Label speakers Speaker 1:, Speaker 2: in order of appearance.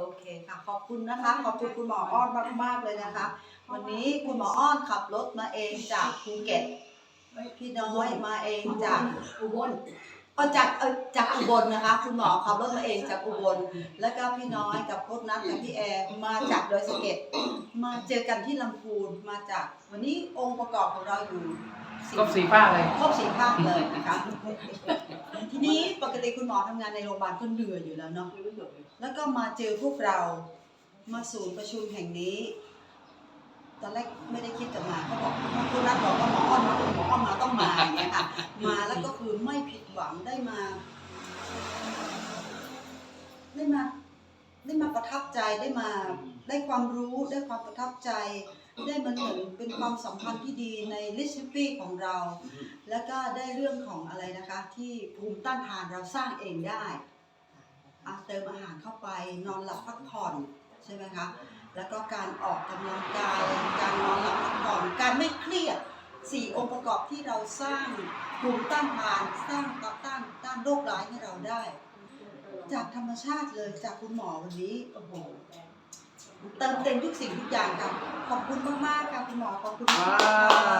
Speaker 1: โอเคค่ะ ขอบคุณนะคะ ขอบคุณคุณหมออ้อนมากๆเลยนะคะ วันนี้คุณหมออ้อนขับรถมาเองจากภูเก็ตพี่น้อยมาเองจาก
Speaker 2: อุบล
Speaker 1: เอาจากเออจากอุบลนะคะ คุณหมอขับรถมาเองจากอุบล แล้วก็พี่น้อยกับโค้ชนัทกับพี่แอร์มาจากดอยสะเก็ดมาเจอกันที่ลำพูนมาจากวันนี้องค์ประกอบของเราอยู่สี่
Speaker 3: ก็สีฟ้าเลย
Speaker 1: ครบสี่ภาคเลยนะคะที นี้ปกติคุณหมอทำงานในโรงพยาบาลก็เหนื่อยอยู่แล้วเนาะแล้วก็มาเจอพวกเรามาศูนย์ประชุมแห่งนี้ ตอนแรกไม่ได้คิดจะมาเขาบอกคุณรัฐบอกว่าหมออ้อนมาหมออ้อนมาต้องมาอย่างเงี้ยค่ะมาแล้วก็คือไม่ผิดหวังได้มา ได้มา ได้มาประทับใจได้มาได้ความรู้ได้ความประทับใจ ได้มันเหมือนเป็นความสัมพันธ์ที่ดีในลิชิปี้ของเรา แล้วก็ได้เรื่องของอะไรนะคะ ที่ภูมิต้านทานเราสร้างเองได้อะเติมอาหารเข้าไปนอนหลับพักผ่อนใช่ไหมคะแล้วก็การออกกำลังกายการนอนหลับพักผ่อนการไม่เครียดสี่องค์ประกอบที่เราสร้างภูมิต้านทานสร้างต่อต้านต้านโรคร้ายให้เราได้ จากธรรมชาติเลยจากคุณหมอวันนี้โอ้โหเติมเต็มทุกสิ่งทุกอย่างค่ะขอบคุณมากๆค่ะคุณหมอขอบคุณมาก